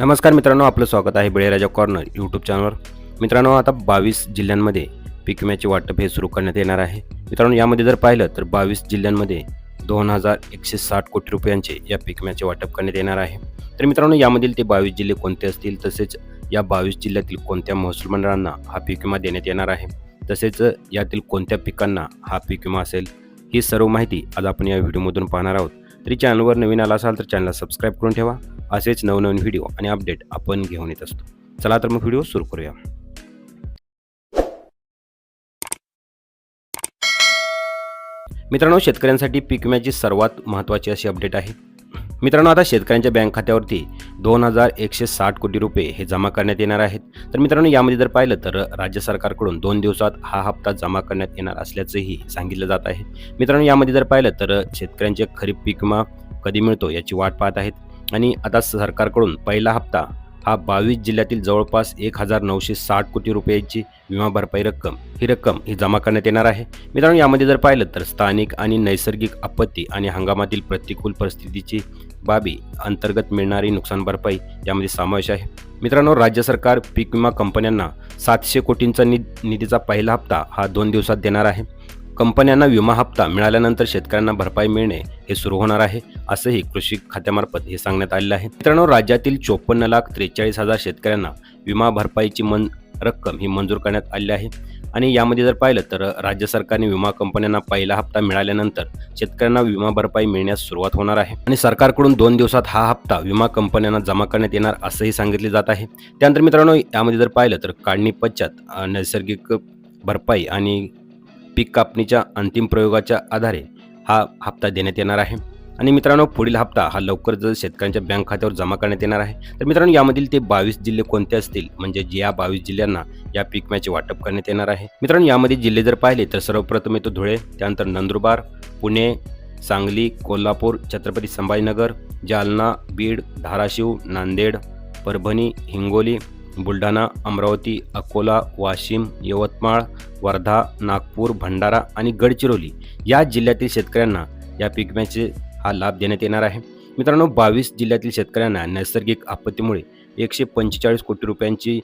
नमस्कार मित्रांनो आपलं स्वागत आहे बळीराजा कॉर्नर यूट्यूब चॅनलवर मित्रांनो आता बावीस जिल्ह्यांमध्ये पीक विम्याचे वाटप हे सुरू करण्यात येणार आहे. मित्रांनो यामध्ये जर पाहिलं तर बावीस जिल्ह्यांमध्ये दोन हजार एकशे साठ कोटी रुपयांचे या पीक विम्याचे वाटप करण्यात येणार आहे. तर मित्रांनो यामधील ते बावीस जिल्हे कोणते असतील? तसेच या बावीस जिल्ह्यातील कोणत्या महसूल मंडळांना हा पीक विमा देण्यात येणार आहे? तसेच यातील कोणत्या पिकांना हा पीक विमा असेल? ही सर्व माहिती आज आपण या व्हिडिओमधून पाहणार आहोत. तरी चॅनलवर नवीन आला असाल तर चॅनलला सबस्क्राईब करून ठेवा. असेच नवनवीन व्हिडिओ आणि अपडेट आपण घेऊन येत असतो. चला तर मग व्हिडिओ सुरू करूया. मित्रांनो शेतकऱ्यांसाठी पीक विम्याची सर्वात महत्त्वाची अशी अपडेट आहे. मित्रांनो आता शेतकऱ्यांच्या बँक खात्यावरती दोन हजार एकशे साठ कोटी रुपये हे जमा करण्यात येणार आहेत. तर मित्रांनो यामध्ये जर पाहिलं तर राज्य सरकारकडून दोन दिवसात हा हप्ता जमा करण्यात येणार असल्याचंही सांगितलं जात आहे. मित्रांनो यामध्ये जर पाहिलं तर शेतकऱ्यांचे खरीप पीक विमा कधी मिळतो याची वाट पाहत आहेत. आणि आता सरकारकडून पहिला हप्ता हा बावीस जिल्ह्यातील जवळपास एक हजार नऊशे साठ कोटी रुपयांची विमा भरपाई रक्कम. ही रक्कम ही जमा करण्यात येणार आहे. मित्रांनो यामध्ये जर पाहिलं तर स्थानिक आणि नैसर्गिक आपत्ती आणि हंगामातील प्रतिकूल परिस्थितीची बाबी अंतर्गत मिळणारी नुकसान भरपाई यामध्ये समावेश आहे. मित्रांनो राज्य सरकार पीक विमा कंपन्यांना सातशे कोटींचा नि निधीचा पहिला हप्ता हा दोन दिवसात देणार आहे. कंपन्यांना विमा हप्ता मिळाल्यानंतर शेतकऱ्यांना भरपाई मिळणे हे सुरू होणार आहे असंही कृषी खात्यामार्फत हे सांगण्यात आलेलं आहे. मित्रांनो राज्यातील चोपन्न लाख त्रेचाळीस हजार शेतकऱ्यांना विमा भरपाईची मन रक्कम ही मंजूर करण्यात आली आहे. आणि यामध्ये जर पाहिलं तर राज्य सरकारने विमा कंपन्यांना पहिला हप्ता मिळाल्यानंतर शेतकऱ्यांना विमा भरपाई मिळण्यास सुरुवात होणार आहे. आणि सरकारकडून दोन दिवसात हा हप्ता विमा कंपन्यांना जमा करण्यात येणार असंही सांगितले जात आहे. त्यानंतर मित्रांनो यामध्ये जर पाहिलं तर काढणी पश्चात नैसर्गिक भरपाई आणि पीक कापणीच्या अंतिम प्रयोगाच्या आधारे हा हप्ता देण्यात येणार आहे. आणि मित्रांनो पुढील हप्ता हा लवकर जर शेतकऱ्यांच्या बँक खात्यावर जमा करण्यात येणार आहे तर मित्रांनो यामधील ते बावीस जिल्हे कोणते असतील? म्हणजे जे या बावीस जिल्ह्यांना या पीक विम्याचे वाटप करण्यात येणार आहे. मित्रांनो यामध्ये जिल्हे जर पाहिले तर सर्वप्रथम येतो धुळे त्यानंतर नंदुरबार पुणे सांगली कोल्हापूर छत्रपती संभाजीनगर जालना बीड धाराशिव नांदेड परभणी हिंगोली बुलढाणा अमरावती अकोला वाशिम यवतमाळ वर्धा नागपूर भंडारा आणि गडचिरोली या जिल्ह्यातील शेतकऱ्यांना या पीक विम्याचे हा लाभ देण्यात येणार आहे. मित्रांनो बावीस जिल्ह्यातील शेतकऱ्यांना नैसर्गिक आपत्तीमुळे एकशे पंचेचाळीस कोटी रुपयांची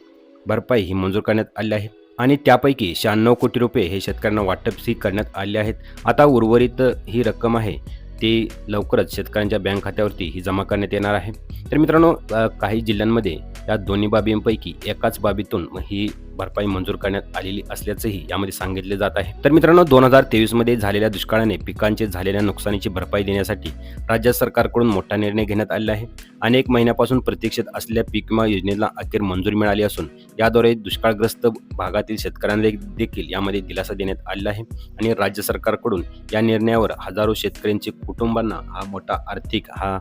भरपाई ही मंजूर करण्यात आली आहे आणि त्यापैकी शहाण्णव कोटी रुपये हे शेतकऱ्यांना वाटपही करण्यात आले आहेत. आता उर्वरित ही रक्कम आहे ती लवकरच शेतकऱ्यांच्या बँक खात्यावरती ही जमा करण्यात येणार आहे. तर मित्रांनो काही जिल्ह्यांमध्ये या दोन्ही बाबींपैकी एकाच बाबीतून ही भरपाई मंजूर करण्यात आलेली असल्याचंही यामध्ये सांगितले जात आहे. तर मित्रांनो दोन हजार तेवीसमध्ये झालेल्या दुष्काळाने पिकांचे झालेल्या नुकसानीची भरपाई देण्यासाठी राज्य सरकारकडून मोठा निर्णय घेण्यात आलेला आहे. अनेक महिन्यापासून प्रतीक्षेत असलेल्या पीक विमा योजनेला अखेर मंजुरी मिळाली असून याद्वारे दुष्काळग्रस्त भागातील शेतकऱ्यांना देखील यामध्ये दिलासा देण्यात आलेला आहे आणि राज्य सरकारकडून या निर्णयावर हजारो शेतकऱ्यांचे कुटुंबांना हा मोठा आर्थिक हा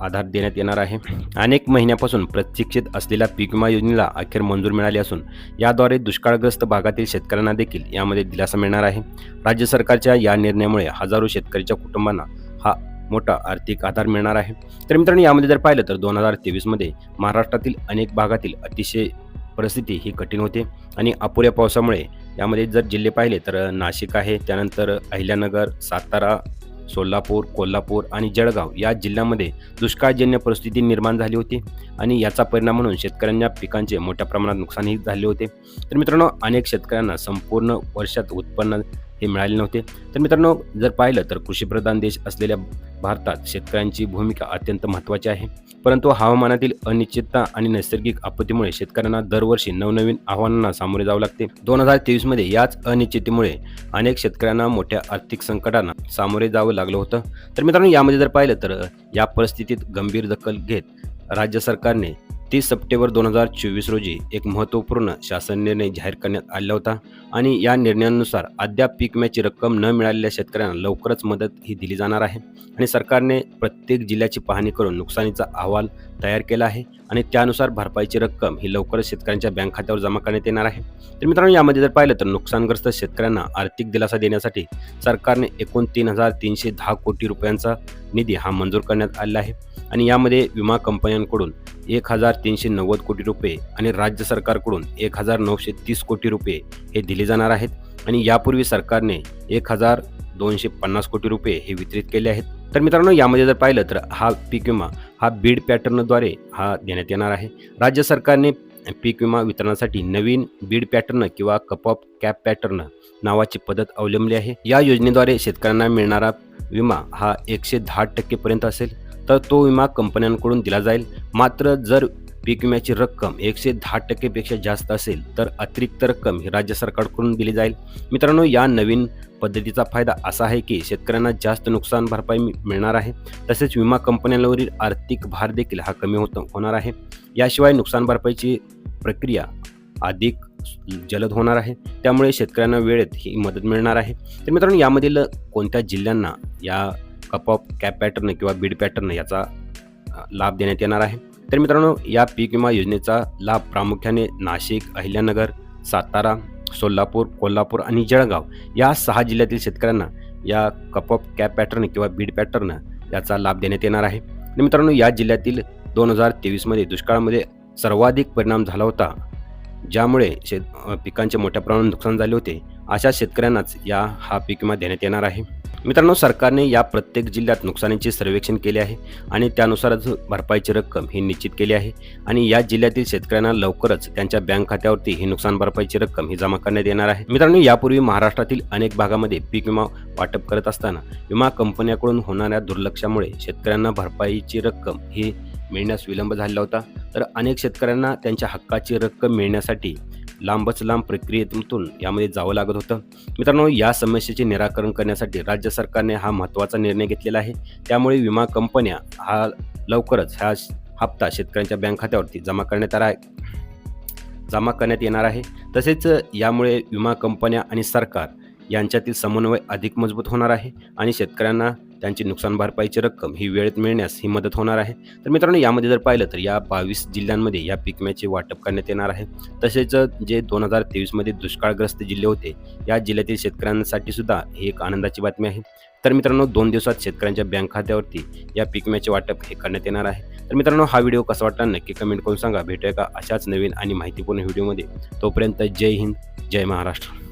आधार देण्यात येणार आहे. अनेक महिन्यापासून प्रतीक्षित असलेल्या पीक विमा योजनेला अखेर मंजूर मिळाली असून याद्वारे दुष्काळग्रस्त भागातील शेतकऱ्यांना देखील यामध्ये दिलासा मिळणार आहे. राज्य सरकारच्या या निर्णयामुळे हजारो शेतकऱ्याच्या कुटुंबांना हा मोठा आर्थिक आधार मिळणार आहे. तर मित्रांनो यामध्ये जर पाहिलं तर दोन हजार तेवीसमध्ये महाराष्ट्रातील अनेक भागातील अतिशय परिस्थिती ही कठीण होते आणि अपुऱ्या पावसामुळे यामध्ये जर जिल्हे पाहिले तर नाशिक आहे त्यानंतर अहिल्यानगर सातारा सोलापूर कोल्हापूर आणि जळगाव या जिल्ह्यामध्ये दुष्काळजन्य परिस्थिती निर्माण झाली होती आणि याचा परिणाम म्हणून शेतकऱ्यांच्या पिकांचे मोठ्या प्रमाणात नुकसानही झाले होते. तर मित्रांनो अनेक शेतकऱ्यांना संपूर्ण वर्षात उत्पन्न हे मिळाले नव्हते. तर मित्रांनो जर पाहिलं तर कृषीप्रधान देश असलेल्या भारतात शेतकऱ्यांची भूमिका अत्यंत महत्त्वाची आहे. परंतु हवामानातील अनिश्चितता आणि नैसर्गिक आपत्तीमुळे शेतकऱ्यांना दरवर्षी नवनवीन आव्हानांना सामोरे जावे लागते. दोन हजार तेवीसमध्ये याच अनिश्चिततेमुळे अनेक शेतकऱ्यांना मोठ्या आर्थिक संकटांना सामोरे जावं लागलं होतं. तर मित्रांनो यामध्ये जर पाहिलं तर या परिस्थितीत गंभीर दखल घेत राज्य सरकारने तीस सप्टेंबर दोन हजार चोवीस रोजी एक महत्त्वपूर्ण शासन निर्णय जाहीर करण्यात आला होता आणि या निर्णयानुसार अद्याप पीक विम्याची रक्कम न मिळालेल्या शेतकऱ्यांना लवकरच मदत ही दिली जाणार आहे आणि सरकारने प्रत्येक जिल्ह्याची पाहणी करून नुकसानीचा अहवाल तयार केला आहे आणि त्यानुसार भरपाईची रक्कम ही लवकरच शेतकऱ्यांच्या बँक खात्यावर जमा करण्यात येणार आहे. तर मित्रांनो यामध्ये जर पाहिलं तर नुकसानग्रस्त शेतकऱ्यांना आर्थिक दिलासा देण्यासाठी सरकारने एकूण तीन हजार तीनशे दहा कोटी रुपयांचा निधी हा मंजूर करण्यात आलेला आहे आणि यामध्ये विमा कंपन्यांकडून एक हजार तीनशे नव्वद कोटी रुपये आणि राज्य सरकारकडून एक हजार नऊशे तीस कोटी रुपये हे दिले जाणार आहेत आणि यापूर्वी सरकारने एक हजार दोनशे पन्नास कोटी रुपये हे वितरित केले आहेत. तर मित्रांनो यामध्ये जर पाहिलं तर हा पीक विमा हा बीड पॅटर्नद्वारे हा देण्यात येणार आहे. राज्य सरकारने पीक विमा वितरणासाठी नवीन बीड पॅटर्न किंवा कप ऑफ कॅप पॅटर्न नावाची पद्धत अवलंबली आहे. या योजनेद्वारे शेतकऱ्यांना मिळणारा विमा हा एकशे दहा टक्केपर्यंत असेल. तर तो विमा कंपन्यांकडून दिला जाईल. मात्र जर पीक विम्याची रक्कम एकशे दहा टक्केपेक्षा जास्त असेल तर अतिरिक्त रक्कम ही राज्य सरकारकडून दिली जाईल. मित्रांनो या नवीन पद्धतीचा फायदा असा आहे की शेतकऱ्यांना जास्त नुकसान भरपाई मिळणार आहे. तसेच विमा कंपन्यांवरील आर्थिक भार देखील हा कमी होत होणार आहे. याशिवाय नुकसान भरपाईची प्रक्रिया अधिक जलद होणार आहे. त्यामुळे शेतकऱ्यांना वेळेत ही मदत मिळणार आहे. तर मित्रांनो यामधील कोणत्या जिल्ह्यांना या अपॉप कॅप पॅटर्न किंवा बीड पॅटर्न याचा लाभ देण्यात येणार आहे. तर मित्रांनो या पीक विमा योजनेचा लाभ प्रामुख्याने नाशिक अहिल्यानगर सातारा सोलापूर कोल्हापूर आणि जळगाव या सहा जिल्ह्यातील शेतकऱ्यांना या कपऑप कॅप पॅटर्न किंवा बीड पॅटर्न याचा लाभ देण्यात येणार आहे. तर मित्रांनो या जिल्ह्यातील दोन हजार तेवीसमध्ये दुष्काळामध्ये सर्वाधिक परिणाम झाला होता ज्यामुळे शेत पिकांचे मोठ्या प्रमाणात नुकसान झाले होते अशा शेतकऱ्यांनाच या हा पीक विमा देण्यात येणार आहे. मित्रांनो सरकारने या प्रत्येक जिल्ह्यात नुकसानीचे सर्वेक्षण केले आहे आणि त्यानुसारच भरपाईची रक्कम ही निश्चित केली आहे. आणि या जिल्ह्यातील शेतकऱ्यांना लवकरच त्यांच्या बँक खात्यावरती ही नुकसान भरपाईची रक्कम ही जमा करण्यात येणार आहे. मित्रांनो यापूर्वी महाराष्ट्रातील अनेक भागामध्ये पीक विमा वाटप करत असताना विमा कंपन्याकडून होणाऱ्या दुर्लक्षामुळे शेतकऱ्यांना भरपाईची रक्कम ही मिळण्यास विलंब झालेला होता. तर अनेक शेतकऱ्यांना त्यांच्या हक्काची रक्कम मिळण्यासाठी लांबच लांब प्रक्रियेतून यामध्ये जावं लागत होतं. मित्रांनो या समस्येचे निराकरण करण्यासाठी राज्य सरकारने हा महत्त्वाचा निर्णय घेतलेला आहे. त्यामुळे विमा कंपन्या हा लवकरच हा हप्ता शेतकऱ्यांच्या बँक खात्यावरती जमा करण्यात आला आहे. जमा करण्यात येणार आहे. तसेच यामुळे विमा कंपन्या आणि सरकार यांच्यातील समन्वय अधिक मजबूत होणार आहे आणि शेतकऱ्यांना त्यांची नुकसान भरपाईची रक्कम ही वेळेत मिळण्यास ही मदत होणार आहे. तर मित्रांनो यामध्ये जर पाहिलं तर या बावीस जिल्ह्यांमध्ये या पीक विम्याचे वाटप करण्यात येणार आहे. तसेच जे दोन हजार तेवीसमध्ये दुष्काळग्रस्त जिल्हे होते या जिल्ह्यातील शेतकऱ्यांसाठी सुद्धा ही एक आनंदाची बातमी आहे. तर मित्रांनो दोन दिवसात शेतकऱ्यांच्या बँक खात्यावरती या पीक विम्याचे वाटप हे करण्यात येणार आहे. तर मित्रांनो हा व्हिडिओ कसा वाटला नक्की कमेंट करून सांगा. भेटूया का अशाच नवीन आणि माहितीपूर्ण व्हिडिओमध्ये. तोपर्यंत जय हिंद जय महाराष्ट्र.